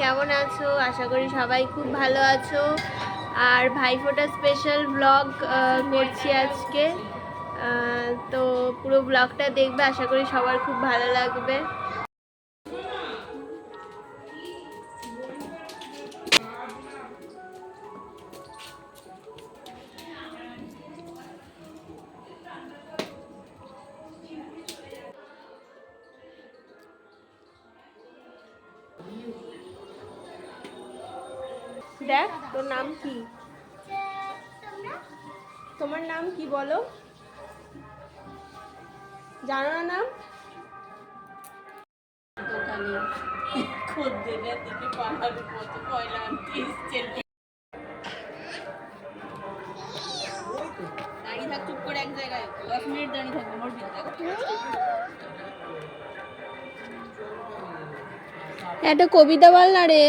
কেমন আছো? আশা করি সবাই খুব ভালো আছো। আর ভাইফোঁটা স্পেশাল ব্লগ করছি আজকে। তো পুরো ব্লগটা দেখবে, আশা করি সবার খুব ভালো লাগবে। দেখ তোর নাম কি? তোমার নাম কি বলো? জানো না নাম? দাঁড়িয়ে থাক চুপ করে এক জায়গায়। দশ মিনিট দাঁড়িয়ে থাকবে একটা কবিতা বল না রে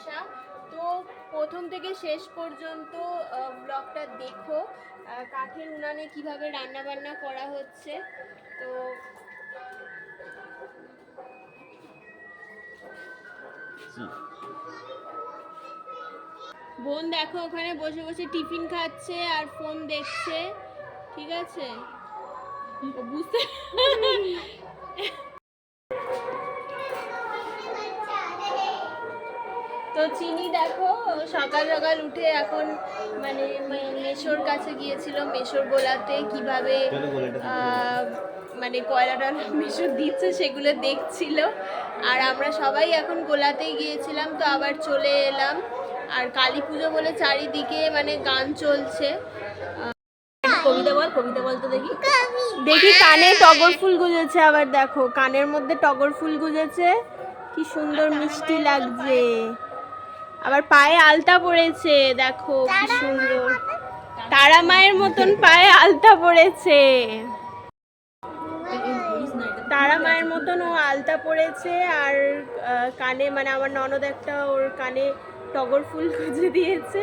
কষা তো প্রথম থেকে শেষ পর্যন্ত ব্লগটা দেখো। কাঠের উনানে কীভাবে রান্না বান্না করা হচ্ছে। তো বোন দেখো ওখানে বসে বসে টিফিন খাচ্ছে আর ফোন দেখছে। ঠিক আছে? বুঝতে তো চিনি দেখো সকাল সকাল উঠে এখন মানে মেশোর কাছে গিয়েছিল মেশোর গোলাতে কীভাবে মানে কয়লাটা মেশো দিচ্ছে সেগুলো দেখছিল। আর আমরা সবাই এখন গোলাতেই গিয়েছিলাম তো আবার চলে এলাম। আর কালী পুজো বলে চারিদিকে মানে গান চলছে। কবিতা বল কবিতা বল তো দেখি। দেখি কানে টগর ফুল গুজেছে আবার দেখো কানের মধ্যে টগর ফুল গুজেছে। কি সুন্দর মিষ্টি লাগছে। আবার পায়ে আলতা পড়েছে দেখো কি সুন্দর। তারা মায়ের মতন পায়ে আলতা পড়েছে। তারা মায়ের মতন ও আলতা পড়েছে আর কানে মানে আমার ননদ একটা ওর কানে টগর ফুল খুঁজে দিয়েছে।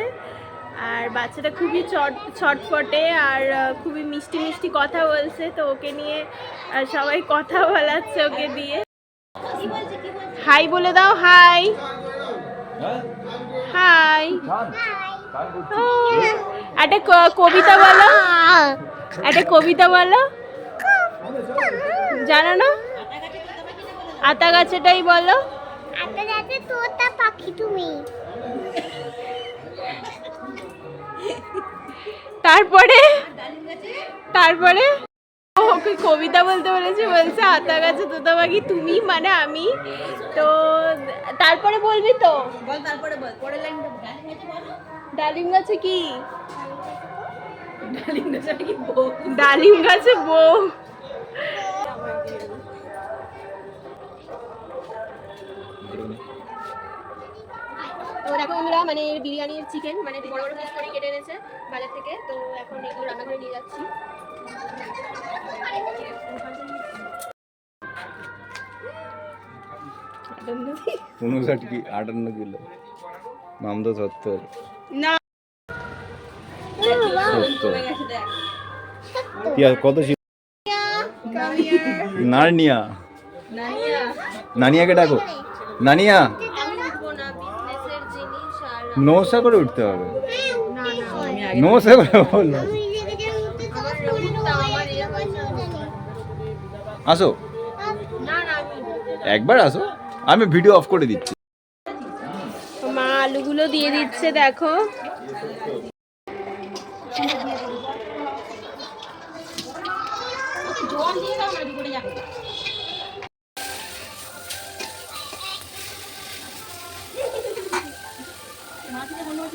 আর বাচ্চাটা খুবই চট ছটফটে আর খুবই মিষ্টি মিষ্টি কথা বলছে তো ওকে নিয়ে সবাই কথা বলাচ্ছে ওকে দিয়ে। হাই বলে দাও হাই। হাই একটা কবিতা বলো। একটা কবিতা বলো। জানো না আতা গাছেটাই বলো। আটা যাতে তোতা পাখি তুমি। তারপরে? তারপরে? কবিতা বলতে বলেছি বলছে আতা গাছে তোতা পাখি তুমি মানে আমি। তো তারপরে বলবি তো? বল তারপরে বল। পরের লাইনটা ডালিম গাছে কি? ডালিম গাছে কি বউ? ডালিম গাছে বউ। তো দেখো বন্ধুরা মানে বিরিয়ানির চিকেন মানে বড় বড় পিস করে কেটে এনেছে বাজার থেকে। তো এখন এগুলো রান্না করে নিয়ে যাচ্ছি। উনষাট কি? আটান্ন কিলো। মামদা সত্তর। না। সত্তর। কত ছিল? নারনিয়া নানিয়াকে ডাকো। নানিয়া। নৌসা করে উঠতে হবে। নৌসা করে বলল হয়েছে। আসো। একবার আসো। আমি ভিডিও অফ করে দিচ্ছি। মা আলুগুলো দিয়ে দিচ্ছে দেখো।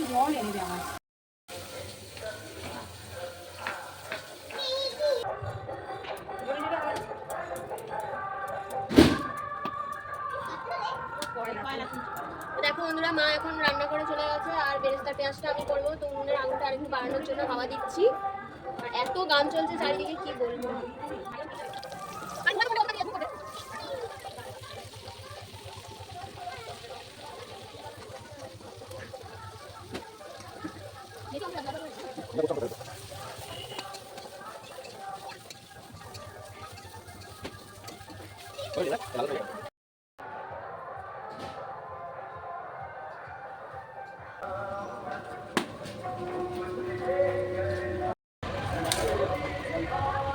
জল এনে দেয় রান্না করে চলে গেছে, আর বেরেস্তা পেঁয়াজটা আমি করব। তো উনুনের আগুনটা আরেকটু বাড়ানোর জন্য হাওয়া দিচ্ছি। আর এত গান চলছে চারিদিকে, কি বলব?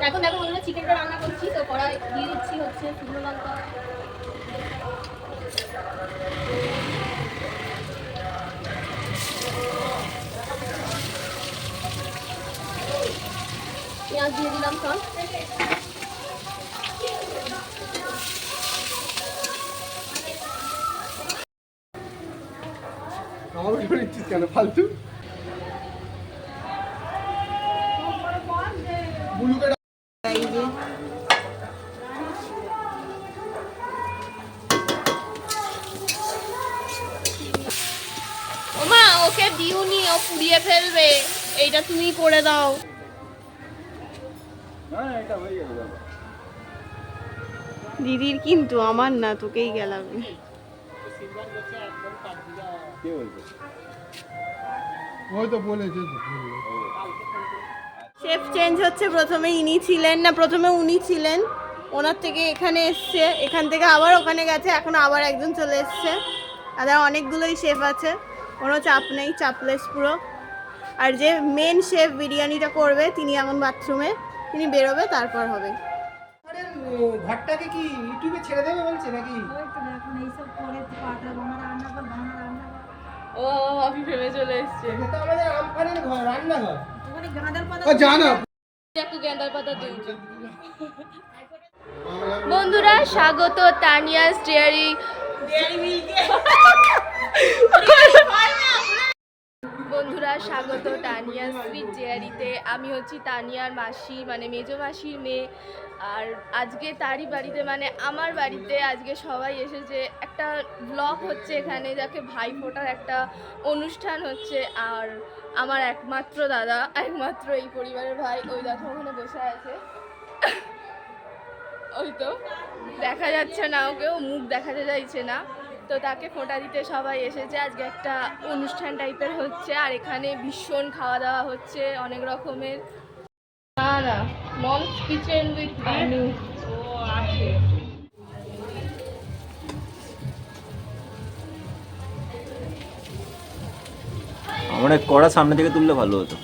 এখন দেখো বন্ধুরা চিকেনটা রান্না করছি, তো কড়াই দিয়ে দিচ্ছি হচ্ছে শুকনো লঙ্কা। পেঁয়াজ দিয়ে দিলাম সব। আমার ফালতু? ওকে দিওনি ও পুড়িয়ে ফেলবে। এইটা তুমি করে দাও। না এটা হয়ে দিদির কিন্তু আমার না তোকেই গেলাবে। শেফ চেঞ্জ হচ্ছে প্রথমে ইনি ছিলেন না প্রথমে উনি ছিলেন। ওনার থেকে এখানে এসছে এখান থেকে আবার ওখানে গেছে এখন আবার একজন চলে এসছে। আর অনেকগুলোই শেফ আছে। কোনো চাপ নেই চাপলেস পুরো। আর যে মেন শেফ বিরিয়ানিটা করবে তিনি এমন বাথরুমে তিনি বেরোবে তারপর হবে। ঘরটাকে কি ইউটিউবে ছেড়ে দেবে বলছে নাকি? ও আমি ভেবে চলে এসছে। এটা আমাদের আমফানের ঘর রান্নাঘর। ওখানে গাঁদার পাতা ও জানো। একটু গেন্দার পাতা দিই বন্ধুরা স্বাগত তানিয়াস ডেয়ারি বন্ধুরা, স্বাগত তানিয়া সুইট ডেয়ারিতে। আমি হচ্ছি তানিয়ার মাসি মানে মেজো মাসির মেয়ে। আর আজকে তারই বাড়িতে মানে আমার বাড়িতে আজকে সবাই এসেছে। একটা ব্লগ হচ্ছে এখানে, যাকে ভাই ফোটার একটা অনুষ্ঠান হচ্ছে। আর আমার একমাত্র দাদা, একমাত্র এই পরিবারের ভাই। ওই দেখো, ওখানে বসে আছে। ওই তো, দেখা যাচ্ছে না ওকেও, মুখ দেখাতে চাইছে না। তো তাকে ফোঁটা দিতে সবাই এসেছে। আজকে একটা অনুষ্ঠান টাইপের হচ্ছে আর এখানে ভীষণ খাওয়া দাওয়া হচ্ছে অনেক রকমের। মমস কিচেন উইথ মেনু আমার কড়া সামনে থেকে তুললে ভালো হতো।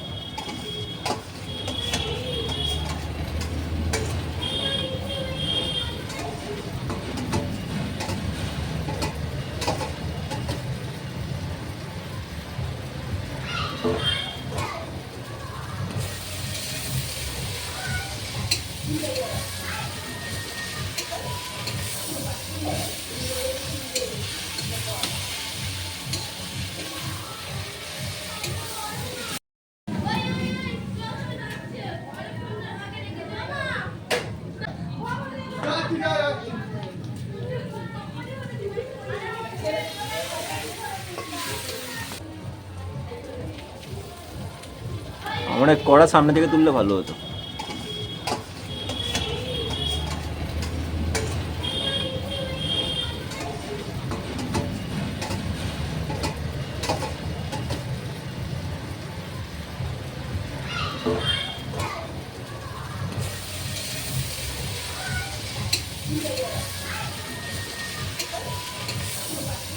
কড়া সামনে থেকে তুললে ভালো হতো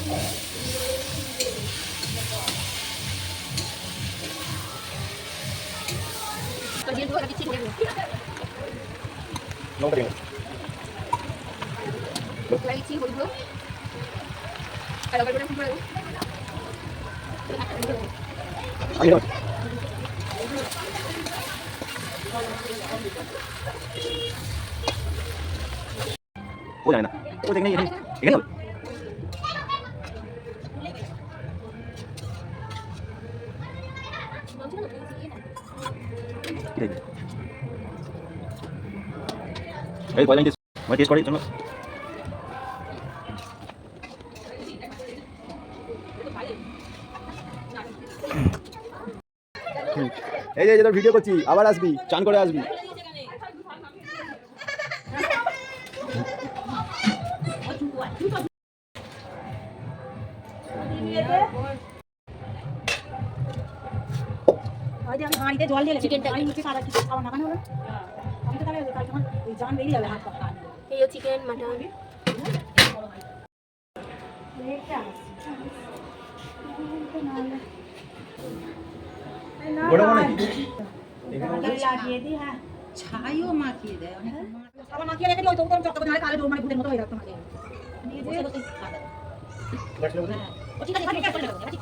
Thank you. Nóng tiền. Lấy chi hồi hướng. Ai đâu cái đó không được. Ai đâu. Ôi này nè. Ôi thằng này đi. Cái này Cái này. এই কয়জন টেস্ট মানে টেস্ট এই যে তোর ভিডিও করছি আবার আসবি চান করে আসবি জল ঢেলে চিকেনটা নিচে সারা কিছু খাওয়া না হলো তাহলে কালকে আমার ওই জান বেরিয়ে যাবে হাত পা এই চিকেন মাটন বড় লাগিয়ে দিই হ্যাঁ। ছাইও মাখিয়ে দেয় অনেক আবার মাখিয়ে রেখে দিই ওই তো চক্কর নাহলে কালে মানে ভূতের মতো হয়ে যাচ্ছে মাখিয়ে বসে বসে খাবে। হ্যাঁ। ও ঠিক আছে ঠিক ঠিক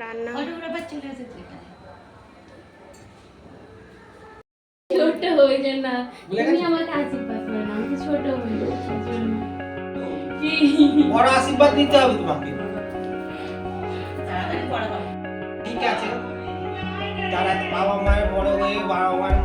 রান্না। ছোট হয়ে যায় না। তুমি আমাকে আশীর্বাদ করো না আমি ছোট হয়ে বড় আশীর্বাদ দিতে হবে তোমাকে। ঠিক আছে। তারা বাবা মায়ের বড় হয়ে বাবা মায়ের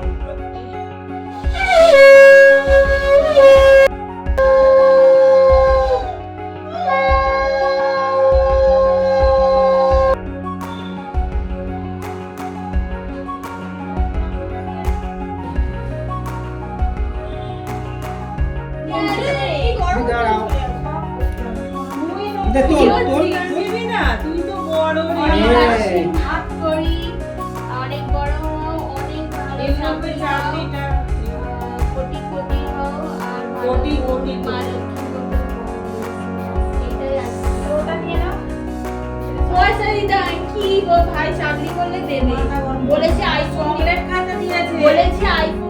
কোটি কোটি হও আর কোটি কোটি মা লক্ষ্মী এটাই আছে ওটা নিয়ে পয়সা দিতে হয় কি গো ভাই চাকরি করলে দেবে বলেছে আইফোন বলেছে আইফোন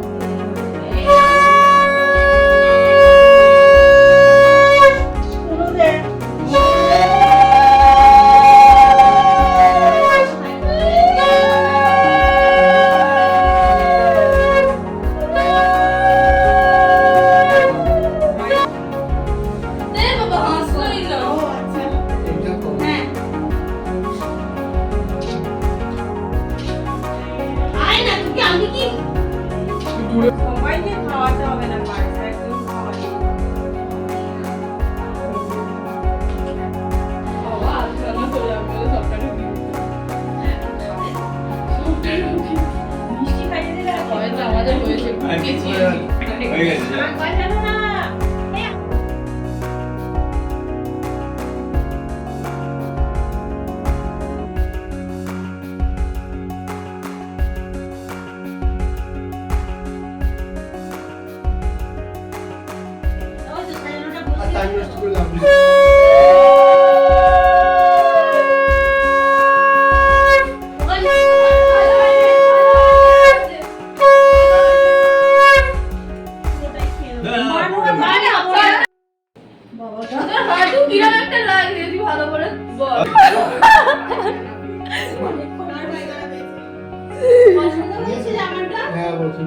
পছন্দ হয়েছে জামাটা হ্যাঁ বলছি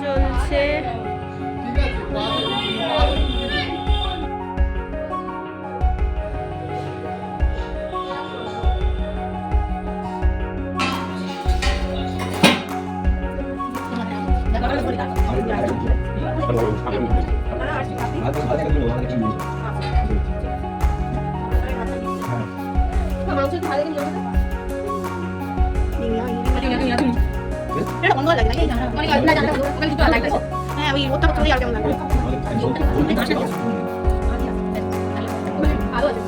চলছে মাংস ভালো কিন্তু এটা বন্ধ লাগে নাকি মানে গাড়ি না জানতে ওখানে কিছু লাগে হ্যাঁ ওই ওটা চলে আর কেমন লাগে ভালো আছে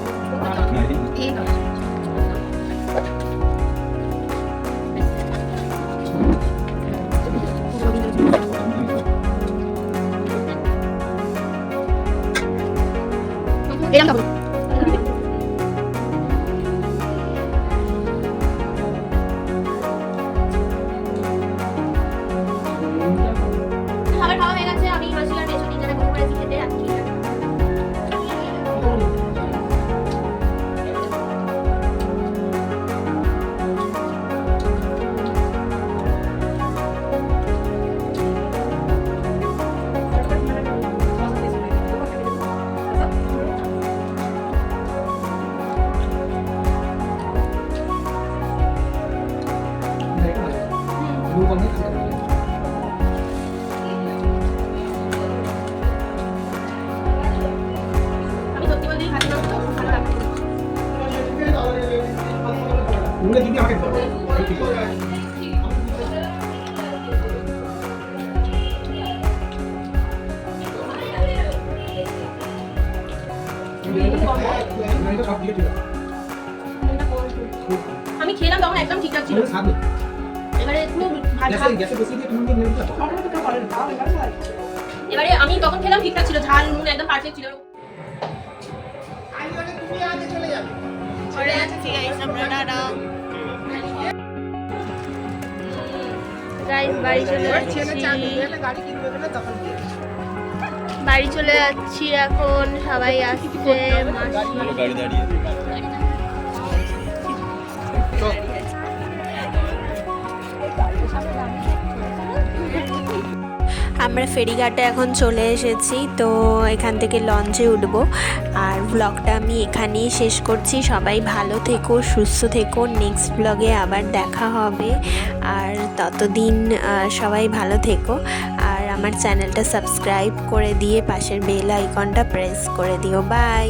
এরকম আমি খেলাম তখন একদম ঠিকঠাক ছিল। এবারে এবারে আমি তখন খেলাম ঠিকঠাক ছিল ঝাল নুন একদম পারফেক্ট ছিল। গাইস বাড়ি চলে যাচ্ছি। বাড়ি চলে যাচ্ছি এখন সবাই আসছে মাসি। আমরা ফেরিঘাটে এখন চলে এসেছি, তো এখান থেকে লঞ্চে উঠবো। আর ব্লগটা আমি এখানেই শেষ করছি। সবাই ভালো থেকো, সুস্থ থেকো। নেক্সট ব্লগে আবার দেখা হবে। আর ততদিন সবাই ভালো থেকো। আর আমার চ্যানেলটা সাবস্ক্রাইব করে দিয়ে পাশের বেল আইকনটা প্রেস করে দিও। বাই